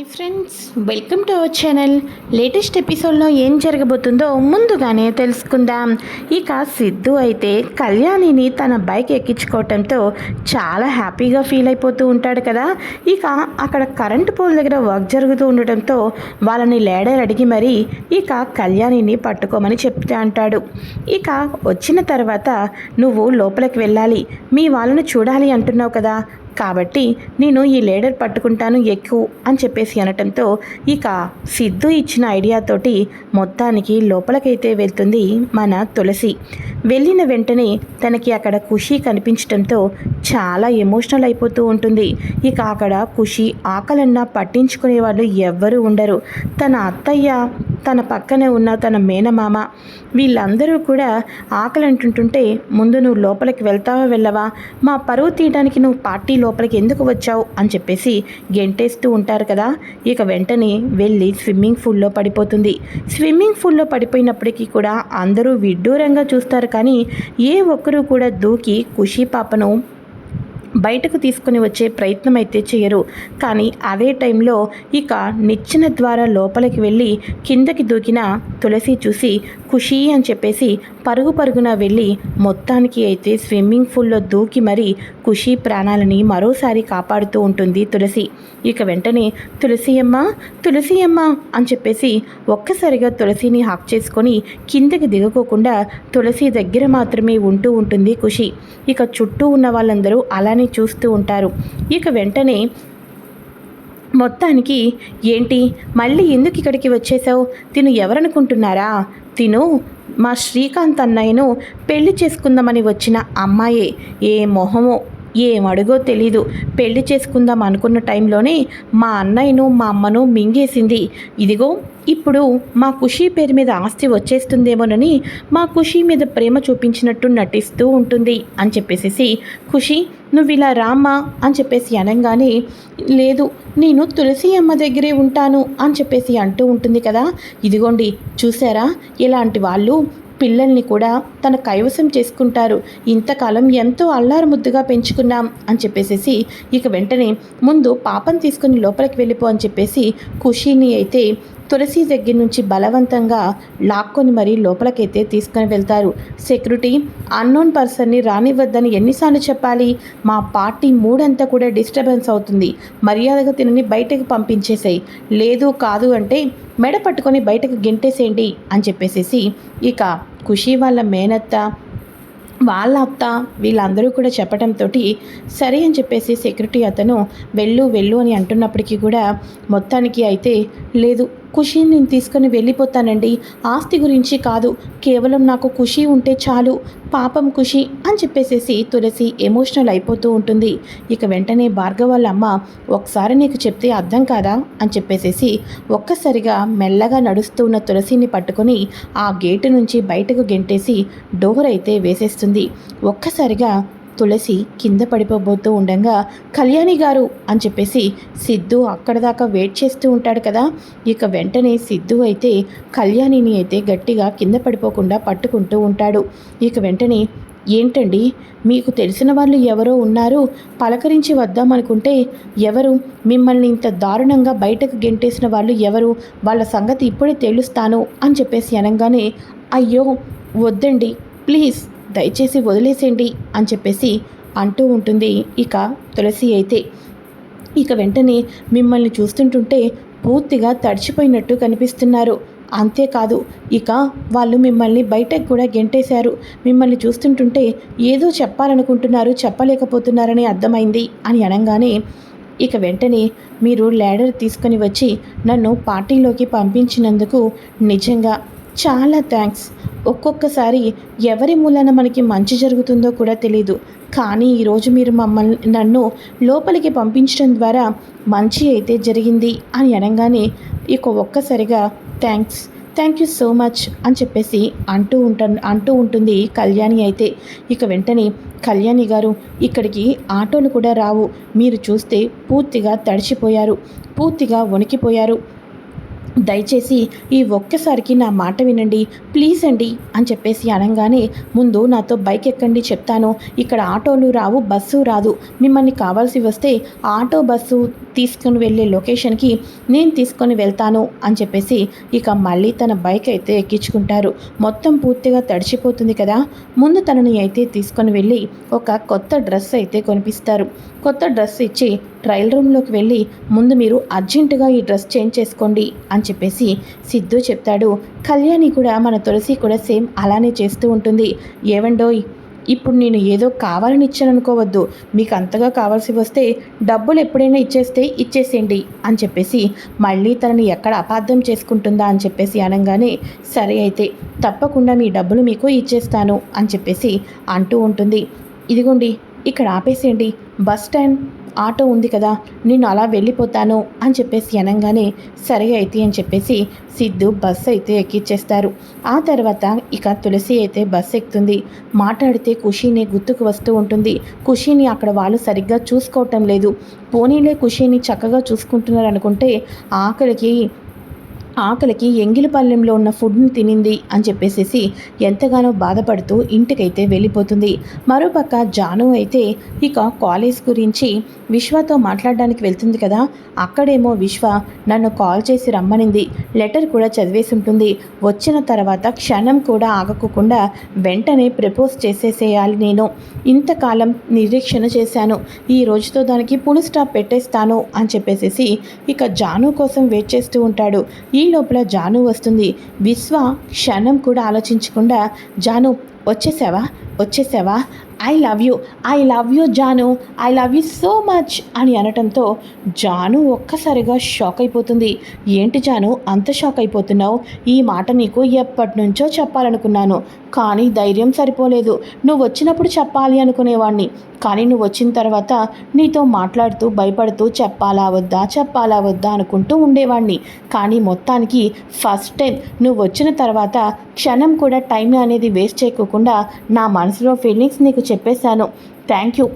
Hi friends welcome to our channel. Latest ఎపిసోడ్లో ఏం జరగబోతుందో ముందుగానే తెలుసుకుందాం. ఇక సిద్ధు అయితే కళ్యాణిని తన బైక్ ఎక్కించుకోవటంతో చాలా హ్యాపీగా ఫీల్ అయిపోతూ ఉంటాడు కదా. ఇక అక్కడ కరెంటు పోల్ దగ్గర వర్క్ జరుగుతూ ఉండటంతో వాళ్ళని లేడర్ అడిగి మరీ ఇక కళ్యాణిని పట్టుకోమని చెప్తే అంటాడు. ఇక వచ్చిన తర్వాత నువ్వు లోపలికి వెళ్ళాలి. మీ వాళ్ళను చూడాలి అంటున్నావు కదా. కాబట్టి నేను ఈ లేడర్ పట్టుకుంటాను ఎక్కువ అని చెప్పేసి అనటంతో ఇక సిద్ధు ఇచ్చిన ఐడియాతోటి మొత్తానికి లోపలకైతే వెళ్తుంది మన తులసి. వెళ్ళిన వెంటనే తనకి అక్కడ ఖుషి కనిపించడంతో చాలా ఎమోషనల్ అయిపోతూ ఉంటుంది. ఇక అక్కడ ఖుషి ఆకలన్నా పట్టించుకునే వాళ్ళు ఎవ్వరూ ఉండరు. తన అత్తయ్య తన పక్కనే ఉన్న తన మేనమామ. వీళ్ళందరూ కూడా ఆకలి అంటుంటుంటే ముందు నువ్వు లోపలికి వెళ్తావా వెళ్ళవా? మా పరువు తీయడానికి నువ్వు పార్టీ లోపలికి ఎందుకు వచ్చావు? అని చెప్పేసి గెంటేస్తూ ఉంటారు కదా. ఇక వెంటనే వెళ్ళి స్విమ్మింగ్ పూల్లో పడిపోతుంది. స్విమ్మింగ్ పూల్లో పడిపోయినప్పటికీ కూడా అందరూ విడ్డూరంగా చూస్తారు కానీ ఏ ఒక్కరూ కూడా దూకి ఖుషీ పాపను బయటకు తీసుకుని వచ్చే ప్రయత్నం అయితే చేయరు. కానీ అదే టైంలో ఇక నిచ్చెన ద్వారా లోపలికి వెళ్ళి కిందకి దూకిన తులసి చూసి ఖుషీ అని చెప్పేసి పరుగు పరుగున వెళ్ళి మొత్తానికి అయితే స్విమ్మింగ్ పూల్లో దూకి మరీ ఖుషీ ప్రాణాలని మరోసారి కాపాడుతూ ఉంటుంది తులసి. ఇక వెంటనే తులసి అమ్మ తులసి అమ్మ అని చెప్పేసి ఒక్కసారిగా తులసిని హాక్ చేసుకొని కిందకి దిగకోకుండా తులసి దగ్గర మాత్రమే ఉంటూ ఉంటుంది ఖుషి. ఇక చుట్టూ ఉన్న వాళ్ళందరూ అలానే చూస్తూ ఉంటారు. ఇక వెంటనే మొత్తానికి ఏంటి? మళ్ళీ ఎందుకు ఇక్కడికి వచ్చేసావు తిను ఎవరనుకుంటున్నారా? తిను మా శ్రీకాంత్ అన్నయ్యను పెళ్ళి చేసుకుందామని వచ్చిన అమ్మాయే. ఏ మొహమో. ఏమడుగో తెలీదు. పెళ్ళి చేసుకుందాం అనుకున్న టైంలోనే మా అన్నయ్యను మా అమ్మను మింగేసింది. ఇదిగో ఇప్పుడు మా ఖుషీ పేరు మీద ఆస్తి వచ్చేస్తుందేమోనని మా ఖుషీ మీద ప్రేమ చూపించినట్టు నటిస్తూ ఉంటుంది అని చెప్పేసి ఖుషి నువ్వు ఇలా రామ్మా అని చెప్పేసి అనగానే లేదు నేను తులసి అమ్మ దగ్గరే ఉంటాను అని చెప్పేసి అంటూ ఉంటుంది కదా. ఇదిగోండి చూసారా? ఇలాంటి వాళ్ళు పిల్లల్ని కూడా తన కైవసం చేసుకుంటారు. ఇంతకాలం ఎంతో అల్లారు ముద్దుగా పెంచుకున్నాం అని చెప్పేసేసి ఇక వెంటనే ముందు పాపం తీసుకుని లోపలికి వెళ్ళిపో అని చెప్పేసి ఖుషీని అయితే తులసి దగ్గర నుంచి బలవంతంగా లాక్కొని మరీ లోపలికైతే తీసుకొని వెళ్తారు. సెక్యూరిటీ అన్నోన్ పర్సన్ని రానివ్వద్దని ఎన్నిసార్లు చెప్పాలి? మా పార్టీ మూడంతా కూడా డిస్టర్బెన్స్ అవుతుంది. మర్యాదగా తినని బయటకు పంపించేసాయి. లేదు కాదు అంటే మెడ పట్టుకొని బయటకు గెంటేసేయండి అని చెప్పేసేసి ఇక ఖుషి వాళ్ళ మేనత్త వాళ్ళ అత్త వీళ్ళందరూ కూడా చెప్పడంతో సరే అని చెప్పేసి సెక్యూరిటీ అతను వెళ్ళు వెళ్ళు అని అంటున్నప్పటికీ కూడా మొత్తానికి అయితే లేదు. ఖుషిని నేను తీసుకొని వెళ్ళిపోతానండి. ఆస్తి గురించి కాదు కేవలం నాకు ఖుషి ఉంటే చాలు పాపం ఖుషి అని చెప్పేసేసి తులసి ఎమోషనల్ అయిపోతూ ఉంటుంది. ఇక వెంటనే భార్గవ వాళ్ళ అమ్మ ఒకసారి నీకు చెప్తే అర్థం కాదా? అని చెప్పేసేసి ఒక్కసారిగా మెల్లగా నడుస్తూ ఉన్న తులసిని పట్టుకొని ఆ గేటు నుంచి బయటకు గెంటేసి డోర్ అయితే వేసేస్తుంది. ఒక్కసారిగా తులసి కింద పడిపోబోతూ ఉండగా కళ్యాణి గారు అని చెప్పేసి సిద్ధు అక్కడ దాకా వెయిట్ చేస్తూ ఉంటాడు కదా. ఇక వెంటనే సిద్ధు అయితే కళ్యాణిని అయితే గట్టిగా కింద పడిపోకుండా పట్టుకుంటూ ఉంటాడు. ఇక వెంటనే ఏంటండి? మీకు తెలిసిన వాళ్ళు ఎవరో ఉన్నారు? పలకరించి వద్దామనుకుంటే ఎవరు? మిమ్మల్ని ఇంత దారుణంగా బయటకు గెంటేసిన వాళ్ళు ఎవరు? వాళ్ళ సంగతి ఇప్పుడే తెలుస్తాను అని చెప్పేసి అనగానే అయ్యో వద్దండి ప్లీజ్ దయచేసి వదిలేసేయండి అని చెప్పేసి అంటూ ఉంటుంది. ఇక తులసి అయితే ఇక వెంటనే మిమ్మల్ని చూస్తుంటుంటే పూర్తిగా తడిచిపోయినట్టు కనిపిస్తున్నారు. అంతేకాదు ఇక వాళ్ళు మిమ్మల్ని బయటకు కూడా గెంటేశారు. మిమ్మల్ని చూస్తుంటుంటే ఏదో చెప్పాలనుకుంటున్నారు చెప్పలేకపోతున్నారని అర్థమైంది అని అనగానే ఇక వెంటనే మీరు ల్యాడర్ తీసుకొని వచ్చి నన్ను పార్టీలోకి పంపించినందుకు నిజంగా చాలా థ్యాంక్స్ ఒక్కొక్కసారి ఎవరి మూలన మనకి మంచి జరుగుతుందో కూడా తెలియదు కానీ ఈరోజు మీరు మమ్మల్ని నన్ను లోపలికి పంపించడం ద్వారా మంచి అయితే జరిగింది అని అనగానే ఇక ఒక్కసారిగా thanks thank you so much అని చెప్పేసి అంటూ ఉంటా అంటూ ఉంటుంది కళ్యాణి అయితే. ఇక వెంటనే కళ్యాణి గారు ఇక్కడికి ఆటోలు కూడా రావు. మీరు చూస్తే పూర్తిగా తడిచిపోయారు. పూర్తిగా వణికిపోయారు. దయచేసి ఈ ఒక్కసారికి నా మాట వినండి ప్లీజ్ అండి అని చెప్పేసి అనగానే ముందు నాతో బైక్ ఎక్కండి చెప్తాను. ఇక్కడ ఆటోలు రావు బస్సు రాదు. మిమ్మల్ని కావాల్సి వస్తే ఆటో బస్సు తీసుకొని వెళ్ళే లొకేషన్కి నేను తీసుకొని వెళ్తాను అని చెప్పేసి ఇక మళ్ళీ తన బైక్ అయితే ఎక్కించుకుంటారు. మొత్తం పూర్తిగా తడిచిపోతుంది కదా. ముందు తనని అయితే తీసుకొని వెళ్ళి ఒక కొత్త డ్రెస్ అయితే కొనిపిస్తారు. కొత్త డ్రెస్ ఇచ్చి ట్రయల్ రూమ్లోకి వెళ్ళి ముందు మీరు అర్జెంటుగా ఈ డ్రెస్ చేంజ్ చేసుకోండి అని చెప్పేసి సిద్ధు చెప్తాడు. కళ్యాణి కూడా మన తులసి కూడా సేమ్ అలానే చేస్తూ ఉంటుంది. ఏవండోయ్ ఇప్పుడు నేను ఏదో కావాలని ఇచ్చాను అనుకోవద్దు మీకు అంతగా కావాల్సి వస్తే డబ్బులు ఎప్పుడైనా ఇచ్చేస్తే ఇచ్చేసేయండి అని చెప్పేసి మళ్ళీ తనని ఎక్కడ అపార్థం చేసుకుంటుందా అని చెప్పేసి అనగానే సరే అయితే తప్పకుండా మీ డబ్బులు మీకు ఇచ్చేస్తాను అని చెప్పేసి అంటూ ఉంటుంది. ఇదిగోండి ఇక్కడ ఆపేసేయండి బస్ స్టాండ్ ఆటో ఉంది కదా నేను అలా వెళ్ళిపోతాను అని చెప్పేసి అనగానే సరే అయితే అని చెప్పేసి సిద్ధు బస్సు అయితే ఎక్కిచ్చేస్తారు. ఆ తర్వాత ఇక తులసి అయితే బస్సు ఎక్కుతుంది. మాట్లాడితే ఖుషీని గుర్తుకు వస్తూ ఉంటుంది. ఖుషీని అక్కడ వాళ్ళు సరిగ్గా చూసుకోవటం లేదు. పోనీలే ఖుషీని చక్కగా చూసుకుంటున్నారు అనుకుంటే ఆకలికి ఆకలికి ఎంగిలిపల్లెంలో ఉన్న ఫుడ్ని తినింది అని చెప్పేసేసి ఎంతగానో బాధపడుతూ ఇంటికైతే వెళ్ళిపోతుంది. మరోపక్క జాను అయితే ఇక కాలేజ్ గురించి విశ్వతో మాట్లాడడానికి వెళ్తుంది కదా అక్కడేమో విశ్వ నన్ను కాల్ చేసి రమ్మనింది. లెటర్ కూడా చదివేసి ఉంటుంది. వచ్చిన తర్వాత క్షణం కూడా ఆగకుండా వెంటనే ప్రపోజ్ చేసేసేయాలి నేను. ఇంతకాలం నిరీక్షణ చేశాను. ఈ రోజుతో దానికి పులి స్టాప్ పెట్టేస్తాను అని చెప్పేసేసి ఇక జాను కోసం వెయిట్ చేస్తూ ఉంటాడు. ఈ లోపల జాను వస్తుంది. విశ్వ క్షణం కూడా ఆలోచించకుండా జాను వచ్చేసావా? వచ్చేసావా? I love you I love you Janu I love you so much అని అనటంతో జాను ఒక్కసారిగా షాక్ అయిపోతుంది. ఏంటి జాను అంత షాక్ అయిపోతున్నావు? ఈ మాట నీకు ఎప్పటి నుంచో చెప్పాలనుకున్నాను కానీ ధైర్యం సరిపోలేదు. నువ్వు వచ్చినప్పుడు చెప్పాలి అనుకునేవాడిని కానీ నువ్వు వచ్చిన తర్వాత నీతో మాట్లాడుతూ భయపడుతూ చెప్పాలా వద్దా చెప్పాలా వద్దా అనుకుంటూ ఉండేవాడిని కానీ మొత్తానికి ఫస్ట్ టైం నువ్వు వచ్చిన తర్వాత క్షణం కూడా టైం అనేది వేస్ట్ చేయకోకుండా నా మనసులో ఫీలింగ్స్ నీకు చెప్పేశాను. Thank you.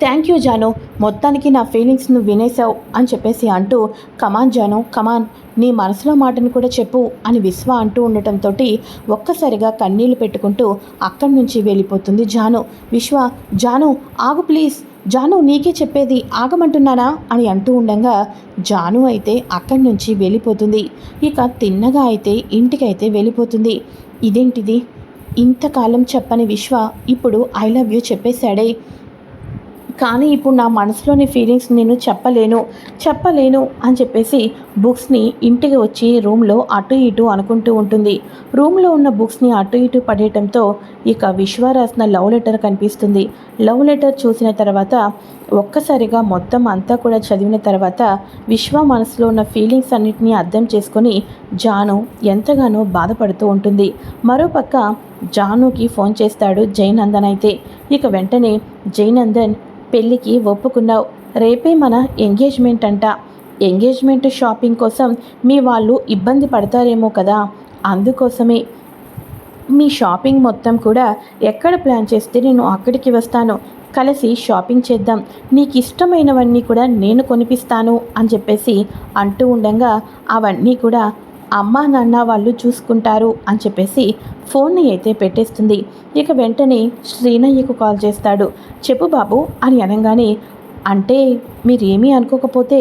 Thank you Janu. మొత్తానికి నా ఫీలింగ్స్ నువ్వు వినేసావు అని చెప్పేసి అంటూ కమాన్ జాను కమాన్ నీ మనసులో మాటను కూడా చెప్పు అని విశ్వ అంటూ ఉండటంతో ఒక్కసారిగా కన్నీళ్ళు పెట్టుకుంటూ అక్కడి నుంచి వెళ్ళిపోతుంది జాను. విశ్వ జాను ఆగు ప్లీజ్. జాను నీకే చెప్పేది ఆగమంటున్నానా? అని అంటూ ఉండగా జాను అయితే అక్కడి నుంచి వెళ్ళిపోతుంది. ఇక తిన్నగా అయితే ఇంటికైతే వెళ్ళిపోతుంది. ఇదేంటిది? ఇంతకాలం చెప్పని విశ్వ ఇప్పుడు ఐ లవ్ యూ చెప్పేశాడే. కానీ ఇప్పుడు నా మనసులోని ఫీలింగ్స్ నేను చెప్పలేను చెప్పలేను అని చెప్పేసి బుక్స్ని ఇంటికి వచ్చి రూమ్లో అటు ఇటు అనుకుంటూ ఉంటుంది. రూమ్లో ఉన్న బుక్స్ని అటు ఇటు పడేయటంతో ఇక విశ్వ రాసిన లవ్ లెటర్ కనిపిస్తుంది. లవ్ లెటర్ చూసిన తర్వాత ఒక్కసారిగా మొత్తం అంతా కూడా చదివిన తర్వాత విశ్వ మనసులో ఉన్న ఫీలింగ్స్ అన్నింటినీ అర్థం చేసుకొని జాను ఎంతగానో బాధపడుతూ ఉంటుంది. మరోపక్క జానుకి ఫోన్ చేస్తాడు జైనందన్ అయితే. ఇక వెంటనే జైనందన్ పెళ్ళికి ఒప్పుకున్నావు. రేపే మన ఎంగేజ్మెంట్ అంట. ఎంగేజ్మెంట్ షాపింగ్ కోసం మీ వాళ్ళు ఇబ్బంది పడతారేమో కదా. అందుకోసమే. మీ షాపింగ్ మొత్తం కూడా ఎక్కడ ప్లాన్ చేస్తే నేను అక్కడికి వస్తాను. కలిసి షాపింగ్ చేద్దాం. నీకు ఇష్టమైనవన్నీ కూడా నేను కొనిపిస్తాను అని చెప్పేసి అంటూ ఉండగా అవన్నీ కూడా అమ్మా నాన్న వాళ్ళు చూసుకుంటారు అని చెప్పేసి ఫోన్ని అయితే పెట్టేస్తుంది. ఇక వెంటనే శ్రీనయ్యకు కాల్ చేస్తాడు. చెప్పు బాబు అని అనగానే అంటే మీరేమీ అనుకోకపోతే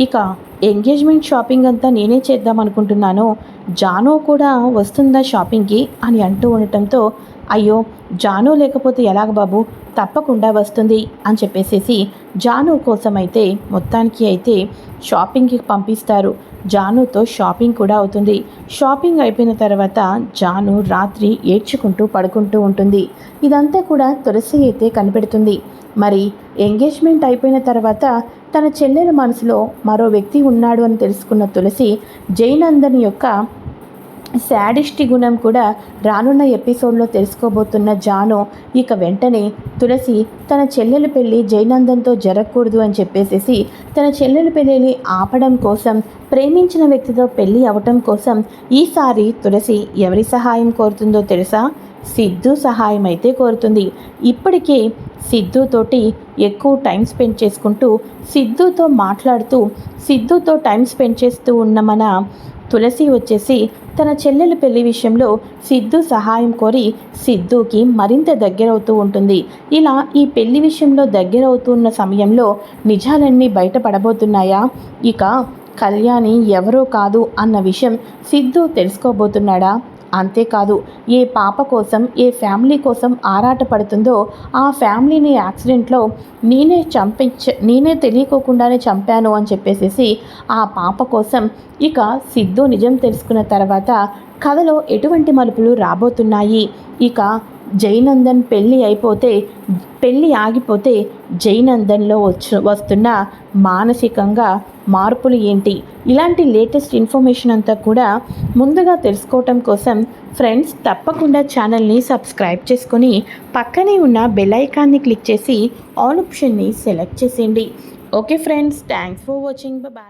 ఇక ఎంగేజ్మెంట్ షాపింగ్ అంతా నేనే చేద్దాం అనుకుంటున్నాను. జానో కూడా వస్తుందా షాపింగ్కి అని అంటూ ఉండటంతో అయ్యో జాను లేకపోతే ఎలాగ బాబు? తప్పకుండా వస్తుంది అని చెప్పేసేసి జాను కోసం అయితే మొత్తానికి అయితే షాపింగ్కి పంపిస్తారు. జానుతో షాపింగ్ కూడా అవుతుంది. షాపింగ్ అయిపోయిన తర్వాత జాను రాత్రి ఏడ్చుకుంటూ పడుకుంటూ ఉంటుంది. ఇదంతా కూడా తులసి అయితే కనిపెడుతుంది. మరి ఎంగేజ్మెంట్ అయిపోయిన తర్వాత తన చెల్లెల మనసులో మరో వ్యక్తి ఉన్నాడు అని తెలుసుకున్న తులసి జైనందన్ యొక్క శాడిస్టి గుణం కూడా రానున్న ఎపిసోడ్లో తెలుసుకోబోతున్న జాను ఇక వెంటనే తులసి తన చెల్లెలు పెళ్ళి జయనందంతో జరగకూడదు అని చెప్పేసేసి తన చెల్లెలు పెళ్ళిని ఆపడం కోసం ప్రేమించిన వ్యక్తితో పెళ్ళి అవటం కోసం ఈసారి తులసి ఎవరి సహాయం కోరుతుందో తెలుసా? సిద్ధు సహాయం అయితే కోరుతుంది. ఇప్పటికే సిద్ధుతోటి ఎక్కువ టైం స్పెండ్ చేసుకుంటూ సిద్ధుతో మాట్లాడుతూ సిద్ధుతో టైం స్పెండ్ చేస్తూ ఉన్న మన తులసి వచ్చేసి తన చెల్లెల పెళ్ళి విషయంలో సిద్ధు సహాయం కోరి సిద్ధుకి మరింత దగ్గరవుతూ ఉంటుంది. ఇలా ఈ పెళ్ళి విషయంలో దగ్గరవుతున్న సమయంలో నిజాలన్నీ బయటపడబోతున్నాయా? ఇక కళ్యాణి ఎవరో కాదు అన్న విషయం సిద్ధు తెలుసుకోబోతున్నాడా? అంతేకాదు ఏ పాప కోసం ఏ ఫ్యామిలీ కోసం ఆరాటపడుతుందో ఆ ఫ్యామిలీని యాక్సిడెంట్లో నేనే చంపించ నేనే తెలియకోకుండానే చంపాను అని చెప్పేసేసి ఆ పాప కోసం ఇక సిద్ధు నిజం తెలుసుకున్న తర్వాత కథలో ఎటువంటి మలుపులు రాబోతున్నాయి? ఇక జైనందన్ పెళ్ళి అయిపోతే పెళ్ళి ఆగిపోతే జైనందన్లో వచ్చు వస్తున్న మానసికంగా మార్పులు ఏంటి? ఇలాంటి లేటెస్ట్ ఇన్ఫర్మేషన్ అంతా కూడా ముందుగా తెలుసుకోవటం కోసం ఫ్రెండ్స్ తప్పకుండా ఛానల్ని సబ్స్క్రైబ్ చేసుకొని పక్కనే ఉన్న బెల్ ఐకాన్ని క్లిక్ చేసి ఆల్ ఆప్షన్ని సెలెక్ట్ చేసేయండి. Okay friends thanks for watching. Bye